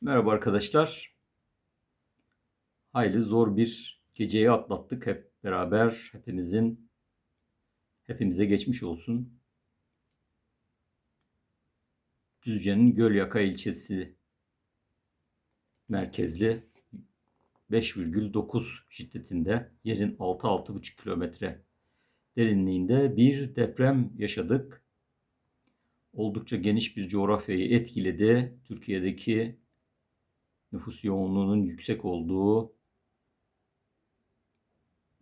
Merhaba arkadaşlar. Hayli zor bir geceyi atlattık hep beraber. Hepimizin hepimize geçmiş olsun. Düzce'nin Gölyaka ilçesi merkezli 5,9 şiddetinde yerin 6-6,5 kilometre derinliğinde bir deprem yaşadık. Oldukça geniş bir coğrafyayı etkiledi. Türkiye'deki nüfus yoğunluğunun yüksek olduğu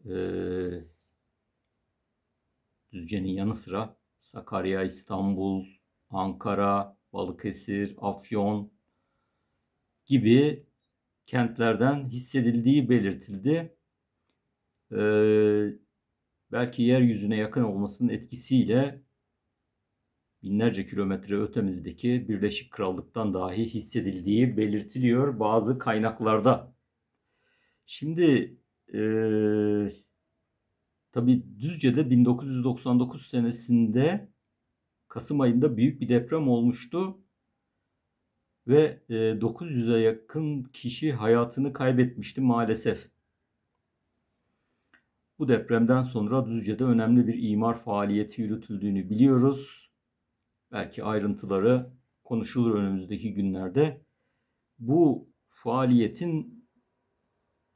e, Düzce'nin yanı sıra Sakarya, İstanbul, Ankara, Balıkesir, Afyon gibi kentlerden hissedildiği belirtildi. E, belki yeryüzüne yakın olmasının etkisiyle binlerce kilometre ötemizdeki Birleşik Krallık'tan dahi hissedildiği belirtiliyor bazı kaynaklarda. Şimdi e, tabi Düzce'de 1999 senesinde Kasım ayında büyük bir deprem olmuştu ve e, 900'e yakın kişi hayatını kaybetmişti maalesef. Bu depremden sonra Düzce'de önemli bir imar faaliyeti yürütüldüğünü biliyoruz. Belki ayrıntıları konuşulur önümüzdeki günlerde. Bu faaliyetin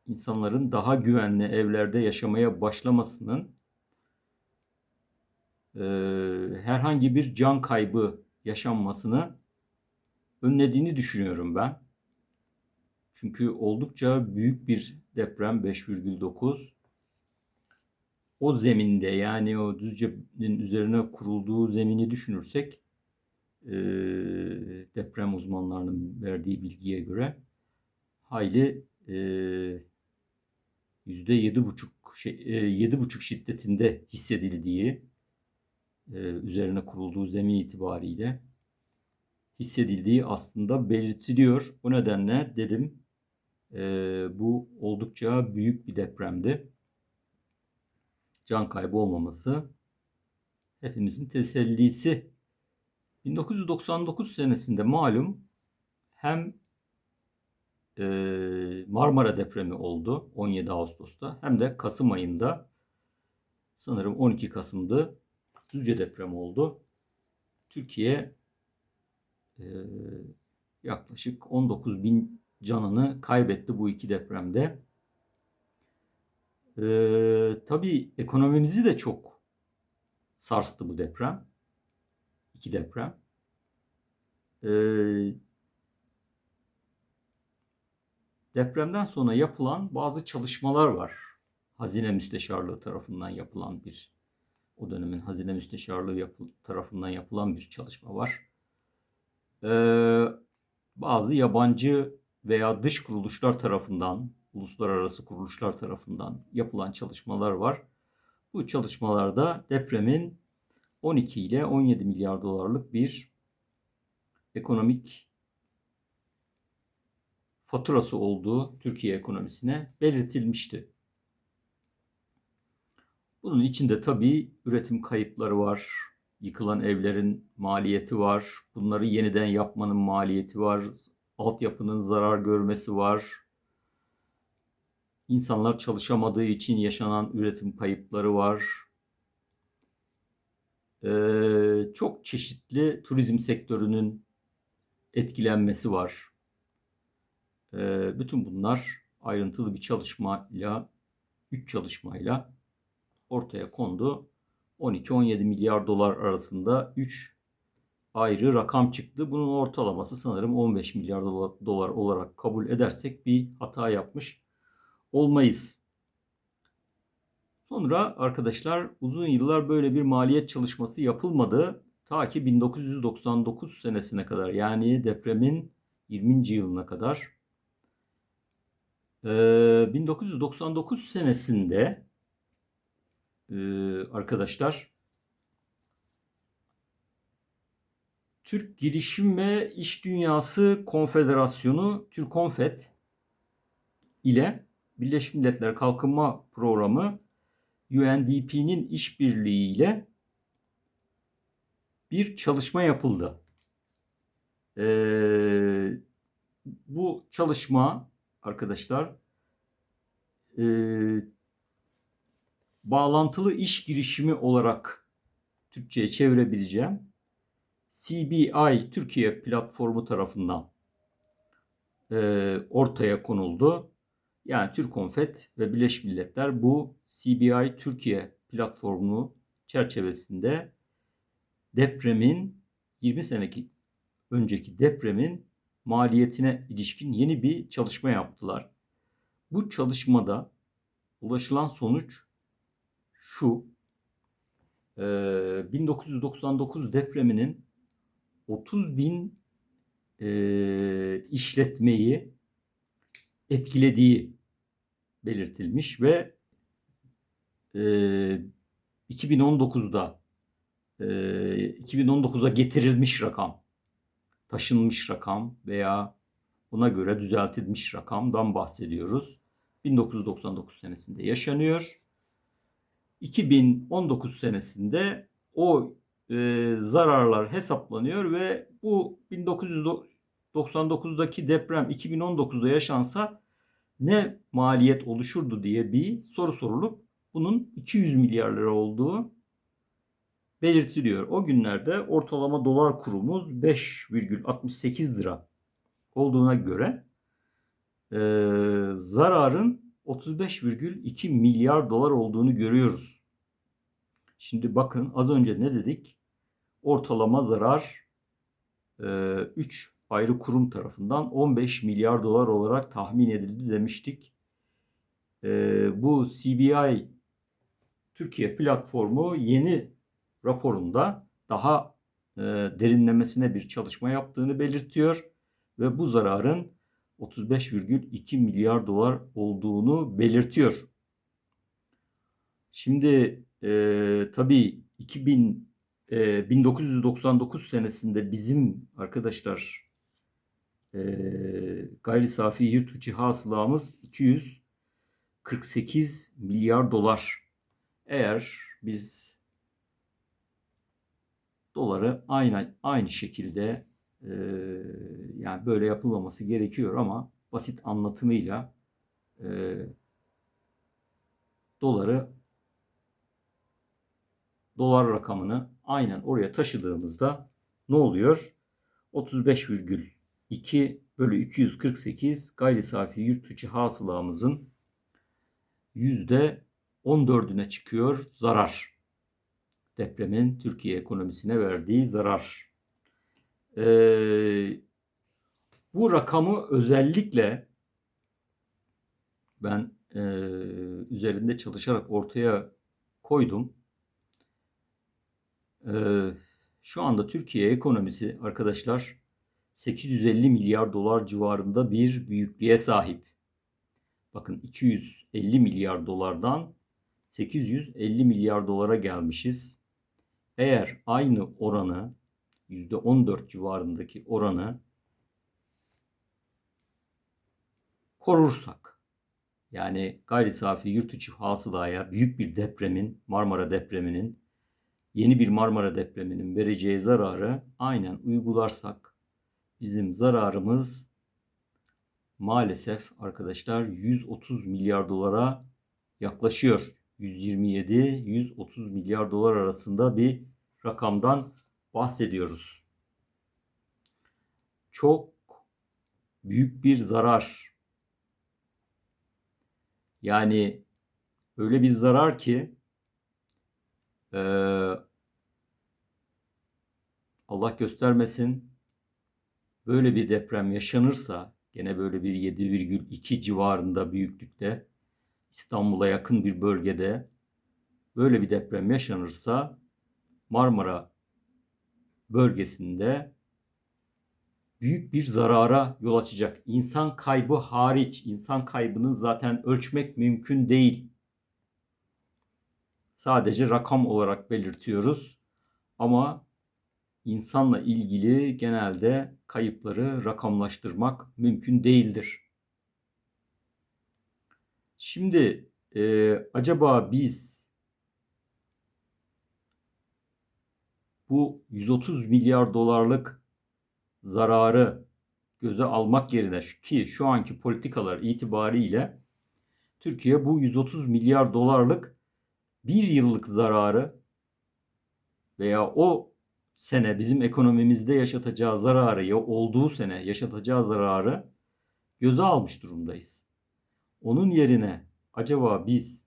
insanların daha güvenli evlerde yaşamaya başlamasının e, herhangi bir can kaybı yaşanmasını önlediğini düşünüyorum ben. Çünkü oldukça büyük bir deprem 5,9 o zeminde yani o Düzce'nin üzerine kurulduğu zemini düşünürsek e, deprem uzmanlarının verdiği bilgiye göre hayli e, yüzde yedi buçuk şey, e, yedi buçuk şiddetinde hissedildiği e, üzerine kurulduğu zemin itibariyle hissedildiği aslında belirtiliyor. O nedenle dedim e, bu oldukça büyük bir depremdi can kaybı olmaması hepimizin tesellisi. 1999 senesinde malum hem e, Marmara depremi oldu 17 Ağustos'ta hem de Kasım ayında sanırım 12 Kasım'dı Düzce depremi oldu. Türkiye e, yaklaşık 19 bin canını kaybetti bu iki depremde. Ee, tabii ekonomimizi de çok sarstı bu deprem. İki deprem. Ee, depremden sonra yapılan bazı çalışmalar var. Hazine Müsteşarlığı tarafından yapılan bir o dönemin Hazine Müsteşarlığı yapı, tarafından yapılan bir çalışma var. Ee, bazı yabancı veya dış kuruluşlar tarafından uluslararası kuruluşlar tarafından yapılan çalışmalar var. Bu çalışmalarda depremin 12 ile 17 milyar dolarlık bir ekonomik faturası olduğu Türkiye ekonomisine belirtilmişti. Bunun içinde tabii üretim kayıpları var, yıkılan evlerin maliyeti var, bunları yeniden yapmanın maliyeti var, altyapının zarar görmesi var, İnsanlar çalışamadığı için yaşanan üretim kayıpları var. Ee, çok çeşitli turizm sektörünün etkilenmesi var. Ee, bütün bunlar ayrıntılı bir çalışmayla, 3 çalışmayla ortaya kondu. 12-17 milyar dolar arasında 3 ayrı rakam çıktı. Bunun ortalaması sanırım 15 milyar dolar olarak kabul edersek bir hata yapmış olmayız. Sonra arkadaşlar uzun yıllar böyle bir maliyet çalışması yapılmadı. Ta ki 1999 senesine kadar yani depremin 20. yılına kadar. Ee, 1999 senesinde e, arkadaşlar Türk Girişim ve İş Dünyası Konfederasyonu Türkonfet ile Birleşmiş Milletler Kalkınma Programı UNDP'nin işbirliğiyle bir çalışma yapıldı. Ee, bu çalışma arkadaşlar e, bağlantılı iş girişimi olarak Türkçe'ye çevirebileceğim. CBI Türkiye platformu tarafından e, ortaya konuldu. Yani Türkonfet ve Birleşmiş Milletler bu CBI Türkiye platformu çerçevesinde depremin 20 seneki önceki depremin maliyetine ilişkin yeni bir çalışma yaptılar. Bu çalışmada ulaşılan sonuç şu. 1999 depreminin 30 bin işletmeyi etkilediği belirtilmiş ve 2019'da 2019'a getirilmiş rakam, taşınmış rakam veya buna göre düzeltilmiş rakamdan bahsediyoruz. 1999 senesinde yaşanıyor. 2019 senesinde o e, zararlar hesaplanıyor ve bu 1999'daki deprem 2019'da yaşansa ne maliyet oluşurdu diye bir soru sorulup bunun 200 milyar lira olduğu belirtiliyor. O günlerde ortalama dolar kurumuz 5,68 lira olduğuna göre e, zararın 35,2 milyar dolar olduğunu görüyoruz. Şimdi bakın az önce ne dedik? Ortalama zarar e, 3 ayrı kurum tarafından 15 milyar dolar olarak tahmin edildi demiştik. E, bu CBI Türkiye platformu yeni raporunda daha e, derinlemesine bir çalışma yaptığını belirtiyor ve bu zararın 35,2 milyar dolar olduğunu belirtiyor. Şimdi e, tabii 2000 e, 1999 senesinde bizim arkadaşlar e, gayri safi yurt içi hasılamız 248 milyar dolar. Eğer biz doları aynı aynı şekilde e, yani böyle yapılmaması gerekiyor ama basit anlatımıyla e, doları dolar rakamını aynen oraya taşıdığımızda ne oluyor? 35,2 bölü 248 gayri safi yurt içi hasılamızın yüzde %14'üne çıkıyor zarar. Depremin Türkiye ekonomisine verdiği zarar. Ee, bu rakamı özellikle ben e, üzerinde çalışarak ortaya koydum. Ee, şu anda Türkiye ekonomisi arkadaşlar 850 milyar dolar civarında bir büyüklüğe sahip. Bakın 250 milyar dolardan 850 milyar dolara gelmişiz. Eğer aynı oranı %14 civarındaki oranı korursak yani gayri safi yurt içi hasılaya büyük bir depremin Marmara depreminin yeni bir Marmara depreminin vereceği zararı aynen uygularsak bizim zararımız maalesef arkadaşlar 130 milyar dolara yaklaşıyor. 127-130 milyar dolar arasında bir rakamdan bahsediyoruz. Çok büyük bir zarar. Yani öyle bir zarar ki ee, Allah göstermesin böyle bir deprem yaşanırsa gene böyle bir 7,2 civarında büyüklükte İstanbul'a yakın bir bölgede böyle bir deprem yaşanırsa Marmara bölgesinde büyük bir zarara yol açacak. İnsan kaybı hariç, insan kaybının zaten ölçmek mümkün değil. Sadece rakam olarak belirtiyoruz. Ama insanla ilgili genelde kayıpları rakamlaştırmak mümkün değildir. Şimdi e, acaba biz bu 130 milyar dolarlık zararı göze almak yerine ki şu anki politikalar itibariyle Türkiye bu 130 milyar dolarlık bir yıllık zararı veya o sene bizim ekonomimizde yaşatacağı zararı ya olduğu sene yaşatacağı zararı göze almış durumdayız. Onun yerine acaba biz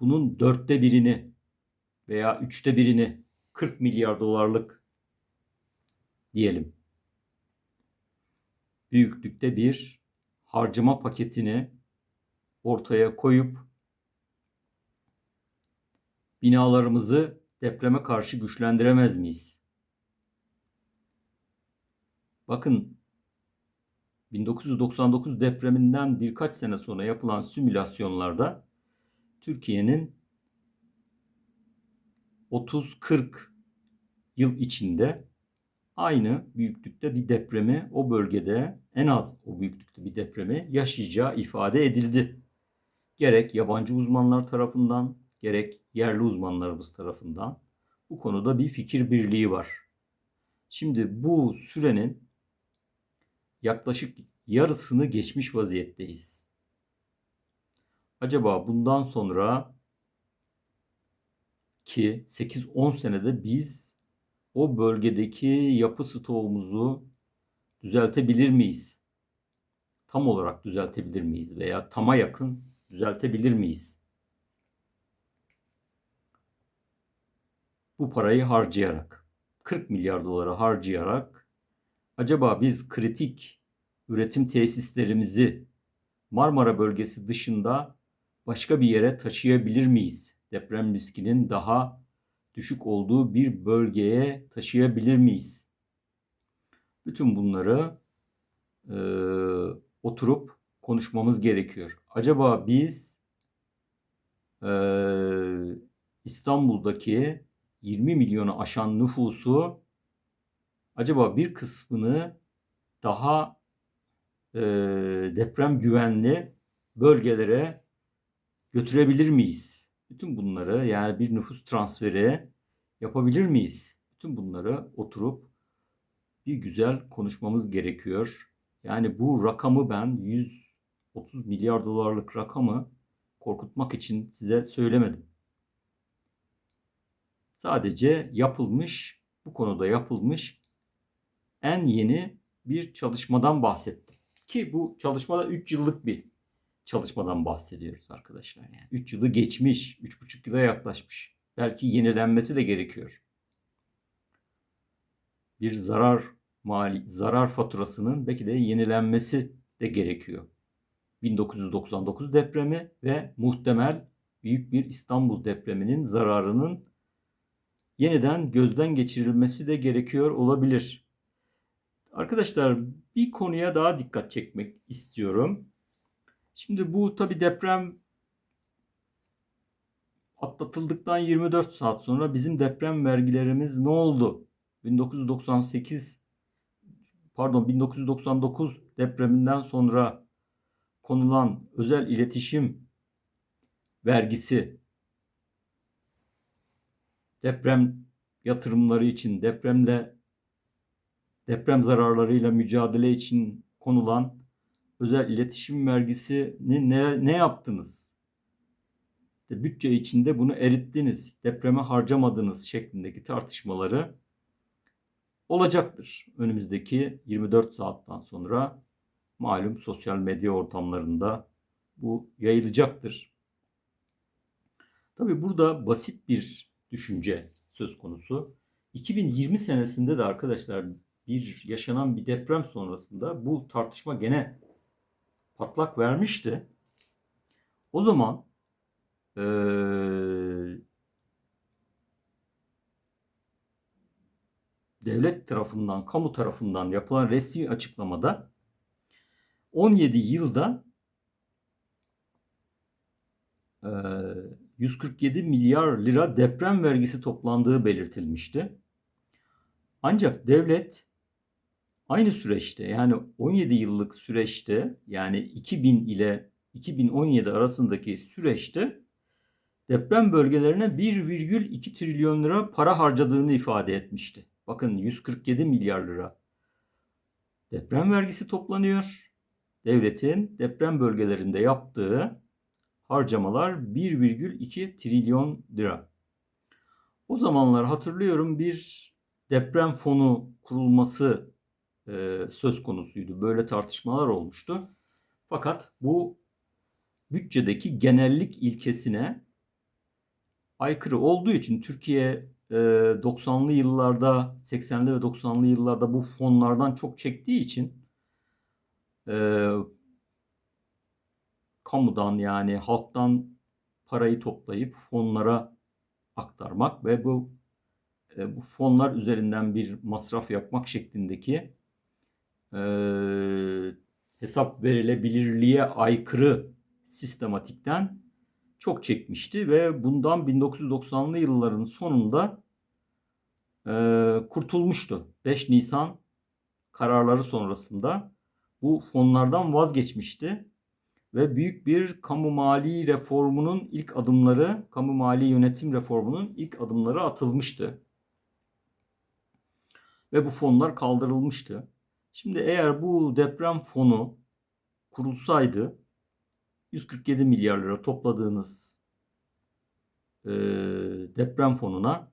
bunun dörtte birini veya üçte birini 40 milyar dolarlık diyelim büyüklükte bir harcama paketini ortaya koyup binalarımızı depreme karşı güçlendiremez miyiz? Bakın 1999 depreminden birkaç sene sonra yapılan simülasyonlarda Türkiye'nin 30-40 yıl içinde aynı büyüklükte bir depremi o bölgede en az o büyüklükte bir depremi yaşayacağı ifade edildi. Gerek yabancı uzmanlar tarafından gerek yerli uzmanlarımız tarafından bu konuda bir fikir birliği var. Şimdi bu sürenin yaklaşık yarısını geçmiş vaziyetteyiz. Acaba bundan sonra ki 8-10 senede biz o bölgedeki yapı stoğumuzu düzeltebilir miyiz? Tam olarak düzeltebilir miyiz veya tama yakın düzeltebilir miyiz? Bu parayı harcayarak 40 milyar dolara harcayarak acaba biz kritik üretim tesislerimizi Marmara bölgesi dışında başka bir yere taşıyabilir miyiz? Deprem riskinin daha düşük olduğu bir bölgeye taşıyabilir miyiz? Bütün bunları e, oturup konuşmamız gerekiyor. Acaba biz e, İstanbul'daki 20 milyonu aşan nüfusu acaba bir kısmını daha e, deprem güvenli bölgelere götürebilir miyiz? Bütün bunları yani bir nüfus transferi yapabilir miyiz? Bütün bunları oturup bir güzel konuşmamız gerekiyor. Yani bu rakamı ben 130 milyar dolarlık rakamı korkutmak için size söylemedim. Sadece yapılmış, bu konuda yapılmış en yeni bir çalışmadan bahsettim. Ki bu çalışmada 3 yıllık bir çalışmadan bahsediyoruz arkadaşlar. Yani 3 yılı geçmiş, 3,5 yıla yaklaşmış. Belki yenilenmesi de gerekiyor. Bir zarar mali zarar faturasının belki de yenilenmesi de gerekiyor. 1999 depremi ve muhtemel büyük bir İstanbul depreminin zararının yeniden gözden geçirilmesi de gerekiyor olabilir. Arkadaşlar bir konuya daha dikkat çekmek istiyorum. Şimdi bu tabi deprem atlatıldıktan 24 saat sonra bizim deprem vergilerimiz ne oldu? 1998 pardon 1999 depreminden sonra konulan özel iletişim vergisi deprem yatırımları için depremle deprem zararlarıyla mücadele için konulan özel iletişim vergisini ne, ne yaptınız? İşte bütçe içinde bunu erittiniz, depreme harcamadınız şeklindeki tartışmaları olacaktır. Önümüzdeki 24 saatten sonra malum sosyal medya ortamlarında bu yayılacaktır. Tabi burada basit bir düşünce söz konusu. 2020 senesinde de arkadaşlar bir yaşanan bir deprem sonrasında bu tartışma gene patlak vermişti. O zaman ee, devlet tarafından, kamu tarafından yapılan resmi açıklamada 17 yılda e, 147 milyar lira deprem vergisi toplandığı belirtilmişti. Ancak devlet aynı süreçte yani 17 yıllık süreçte yani 2000 ile 2017 arasındaki süreçte deprem bölgelerine 1,2 trilyon lira para harcadığını ifade etmişti. Bakın 147 milyar lira deprem vergisi toplanıyor. Devletin deprem bölgelerinde yaptığı harcamalar 1,2 trilyon lira. O zamanlar hatırlıyorum bir deprem fonu kurulması e, söz konusuydu. Böyle tartışmalar olmuştu. Fakat bu bütçedeki genellik ilkesine aykırı olduğu için Türkiye e, 90'lı yıllarda, 80'li ve 90'lı yıllarda bu fonlardan çok çektiği için e, kamudan yani halktan parayı toplayıp fonlara aktarmak ve bu e, bu fonlar üzerinden bir masraf yapmak şeklindeki e, hesap verilebilirliğe aykırı sistematikten çok çekmişti ve bundan 1990'lı yılların sonunda e, kurtulmuştu. 5 Nisan kararları sonrasında bu fonlardan vazgeçmişti ve büyük bir kamu mali reformunun ilk adımları, kamu mali yönetim reformunun ilk adımları atılmıştı. Ve bu fonlar kaldırılmıştı. Şimdi eğer bu deprem fonu kurulsaydı 147 milyar lira topladığınız e, deprem fonuna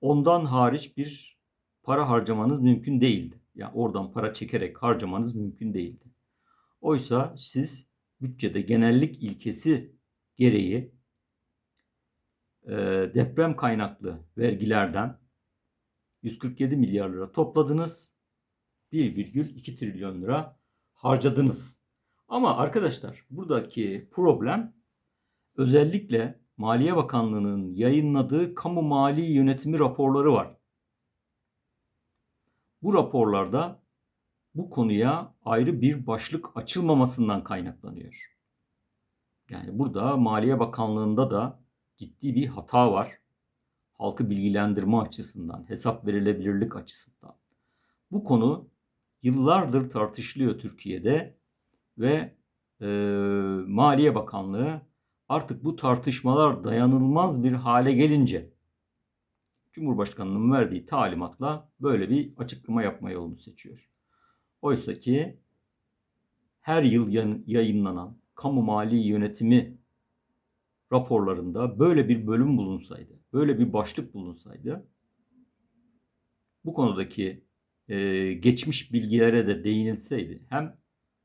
ondan hariç bir para harcamanız mümkün değildi. Yani oradan para çekerek harcamanız mümkün değildi. Oysa siz bütçede genellik ilkesi gereği e, deprem kaynaklı vergilerden 147 milyar lira topladınız. 1,2 trilyon lira harcadınız. Ama arkadaşlar buradaki problem özellikle Maliye Bakanlığı'nın yayınladığı kamu mali yönetimi raporları var. Bu raporlarda bu konuya ayrı bir başlık açılmamasından kaynaklanıyor. Yani burada Maliye Bakanlığı'nda da ciddi bir hata var. Halkı bilgilendirme açısından, hesap verilebilirlik açısından. Bu konu yıllardır tartışılıyor Türkiye'de ve e, Maliye Bakanlığı artık bu tartışmalar dayanılmaz bir hale gelince Cumhurbaşkanının verdiği talimatla böyle bir açıklama yapma yolunu seçiyor. Oysa ki her yıl yayınlanan kamu mali yönetimi raporlarında böyle bir bölüm bulunsaydı, böyle bir başlık bulunsaydı bu konudaki e, geçmiş bilgilere de değinilseydi hem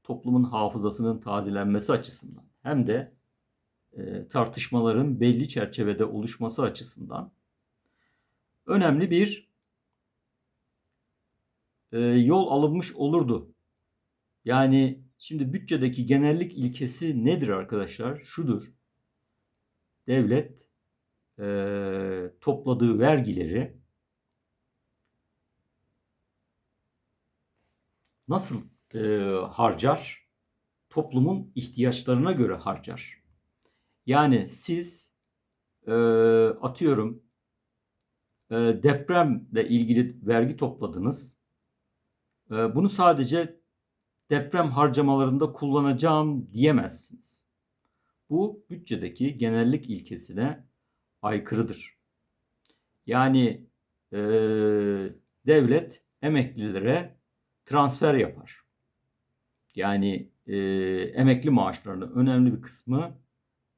toplumun hafızasının tazelenmesi açısından hem de e, tartışmaların belli çerçevede oluşması açısından önemli bir e, yol alınmış olurdu. Yani şimdi bütçedeki genellik ilkesi nedir arkadaşlar? Şudur. Devlet e, topladığı vergileri nasıl e, harcar? Toplumun ihtiyaçlarına göre harcar. Yani siz e, atıyorum e, depremle ilgili vergi topladınız ee, bunu sadece deprem harcamalarında kullanacağım diyemezsiniz. Bu bütçedeki genellik ilkesine aykırıdır. Yani e, devlet emeklilere transfer yapar. Yani e, emekli maaşlarının önemli bir kısmı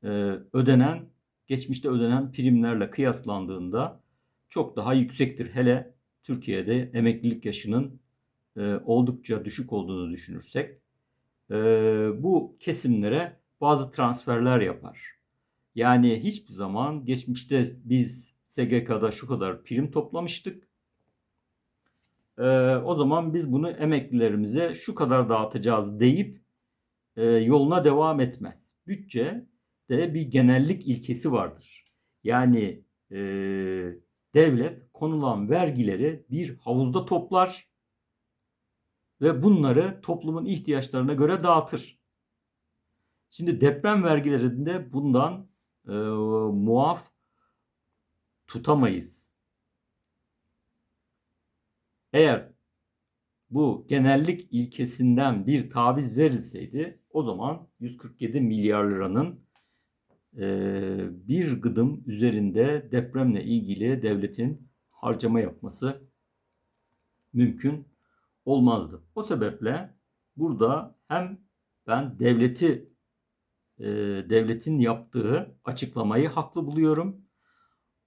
e, ödenen, geçmişte ödenen primlerle kıyaslandığında çok daha yüksektir. Hele Türkiye'de emeklilik yaşının e, oldukça düşük olduğunu düşünürsek e, bu kesimlere bazı transferler yapar. Yani hiçbir zaman geçmişte biz SGK'da şu kadar prim toplamıştık. E, o zaman biz bunu emeklilerimize şu kadar dağıtacağız deyip e, yoluna devam etmez. Bütçe de bir genellik ilkesi vardır. Yani e, devlet konulan vergileri bir havuzda toplar ve bunları toplumun ihtiyaçlarına göre dağıtır. Şimdi deprem vergilerinde bundan e, muaf tutamayız. Eğer bu genellik ilkesinden bir taviz verilseydi o zaman 147 milyar liranın e, bir gıdım üzerinde depremle ilgili devletin harcama yapması mümkün olmazdı. O sebeple burada hem ben devleti e, devletin yaptığı açıklamayı haklı buluyorum.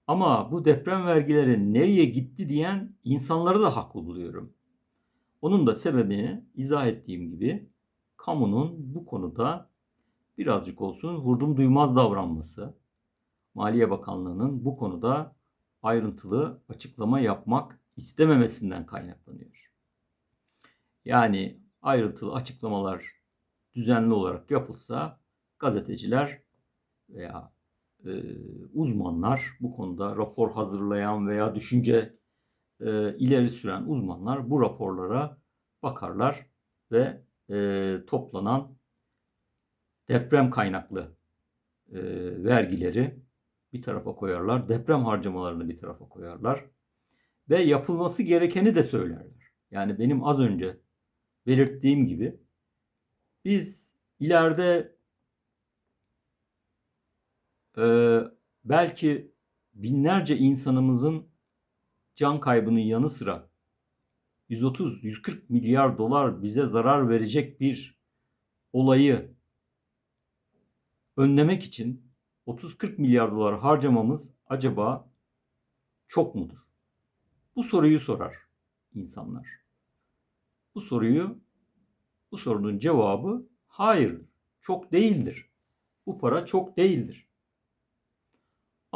Ama bu deprem vergileri nereye gitti diyen insanları da haklı buluyorum. Onun da sebebini izah ettiğim gibi kamunun bu konuda birazcık olsun vurdum duymaz davranması, Maliye Bakanlığı'nın bu konuda ayrıntılı açıklama yapmak istememesinden kaynaklanıyor. Yani ayrıntılı açıklamalar düzenli olarak yapılsa gazeteciler veya e, uzmanlar bu konuda rapor hazırlayan veya düşünce e, ileri süren uzmanlar bu raporlara bakarlar ve e, toplanan deprem kaynaklı e, vergileri bir tarafa koyarlar. Deprem harcamalarını bir tarafa koyarlar. Ve yapılması gerekeni de söylerler. Yani benim az önce belirttiğim gibi biz ileride e, belki binlerce insanımızın can kaybının yanı sıra 130-140 milyar dolar bize zarar verecek bir olayı önlemek için 30-40 milyar dolar harcamamız acaba çok mudur? Bu soruyu sorar insanlar. Bu soruyu bu sorunun cevabı hayır, çok değildir. Bu para çok değildir.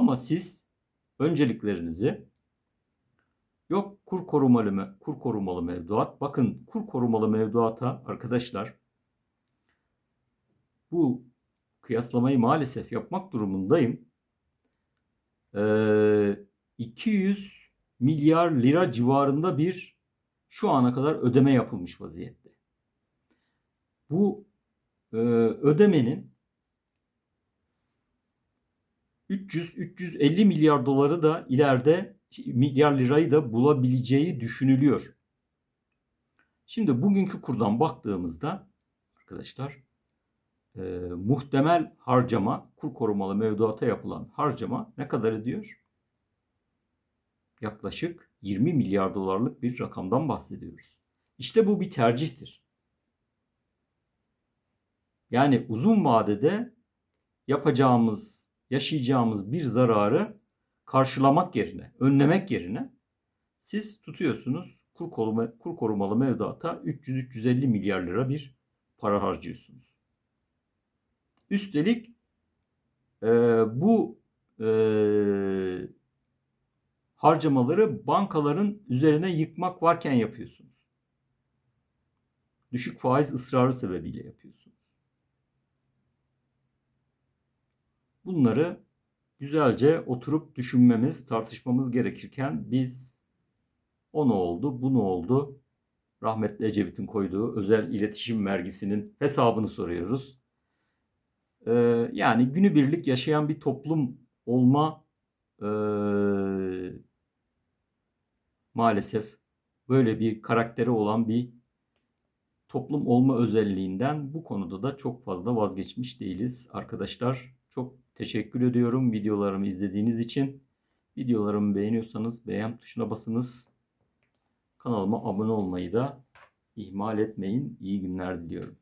Ama siz önceliklerinizi yok kur korumalı mı kur korumalı mevduat. Bakın kur korumalı mevduata arkadaşlar bu kıyaslamayı maalesef yapmak durumundayım. Ee, 200 milyar lira civarında bir şu ana kadar ödeme yapılmış vaziyette. Bu e, ödemenin 300-350 milyar doları da ileride milyar lirayı da bulabileceği düşünülüyor. Şimdi bugünkü kurdan baktığımızda arkadaşlar e, muhtemel harcama kur korumalı mevduata yapılan harcama ne kadar ediyor? Yaklaşık 20 milyar dolarlık bir rakamdan bahsediyoruz. İşte bu bir tercihtir. Yani uzun vadede yapacağımız, yaşayacağımız bir zararı karşılamak yerine, önlemek yerine siz tutuyorsunuz kur, koruma, kur korumalı mevduata 300-350 milyar lira bir para harcıyorsunuz. Üstelik e, bu e, harcamaları bankaların üzerine yıkmak varken yapıyorsunuz. Düşük faiz ısrarı sebebiyle yapıyorsunuz. Bunları güzelce oturup düşünmemiz, tartışmamız gerekirken biz o ne oldu, bu ne oldu? Rahmetli Ecevit'in koyduğu özel iletişim vergisinin hesabını soruyoruz. Ee, yani günübirlik yaşayan bir toplum olma e, maalesef böyle bir karakteri olan bir toplum olma özelliğinden bu konuda da çok fazla vazgeçmiş değiliz. Arkadaşlar çok teşekkür ediyorum videolarımı izlediğiniz için. Videolarımı beğeniyorsanız beğen tuşuna basınız. Kanalıma abone olmayı da ihmal etmeyin. İyi günler diliyorum.